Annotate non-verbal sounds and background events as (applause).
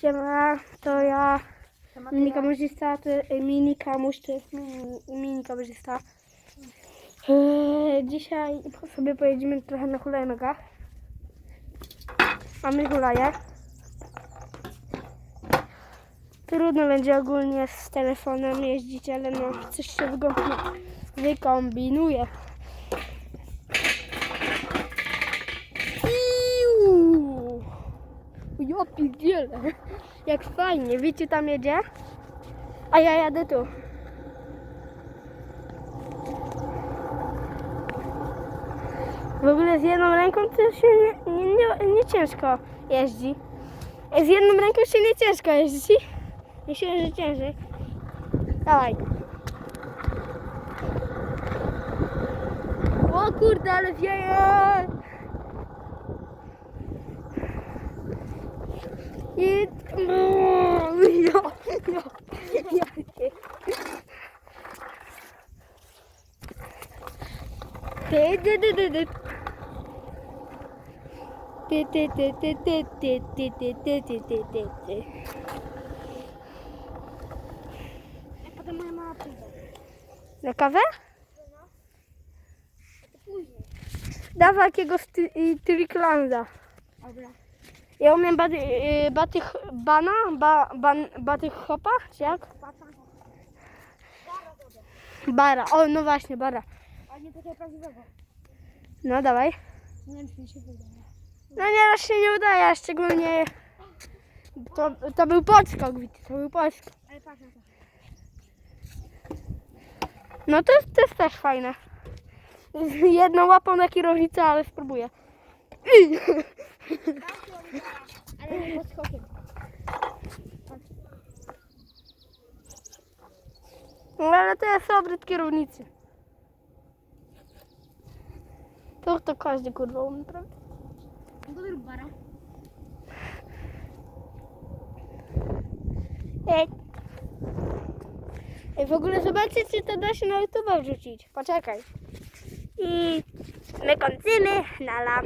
Siema, to ja, mini kamerzysta, to e, mini kamuś, to jest mini, mini kamerzysta. Eee, dzisiaj sobie pojedziemy trochę na hulajnogach. Mamy hulaje. Trudno będzie ogólnie z telefonem jeździć, ale no coś się wykombinuje. Jak fajnie. Wiecie, tam jedzie? A ja jadę tu. W ogóle z jedną ręką to się nie, nie, nie, nie ciężko jeździ. Z jedną ręką się nie ciężko jeździ. Myślę, że ciężej. Dawaj. O kurde, ale wieje! Na kawę? Dawaj jakiegoś Tricklanda. Dobra. Ja umiem baty, y, batych bana, ba, ban, batych hopa, czy jak? Bara, o no właśnie, bara. A nie takiego prawdziwego. No dawaj. Nie wiem, czy mi się wyda. No nieraz się nie udaje, a szczególnie to, to był podskok, to był podskok. Ale patrz na to. No to, jest- to jest też fajne. Z (laughs) Jedną łapą na kierownicę, ale spróbuję. (laughs) (laughs) Ale nie pod skokiem. No ale to jest obryt kierownicy. To to każdy kurwa umie, prawda? No to bara. Ej. Ej, w ogóle zobaczcie, czy to da się na YouTube wrzucić. Poczekaj. I my kończymy. Nala.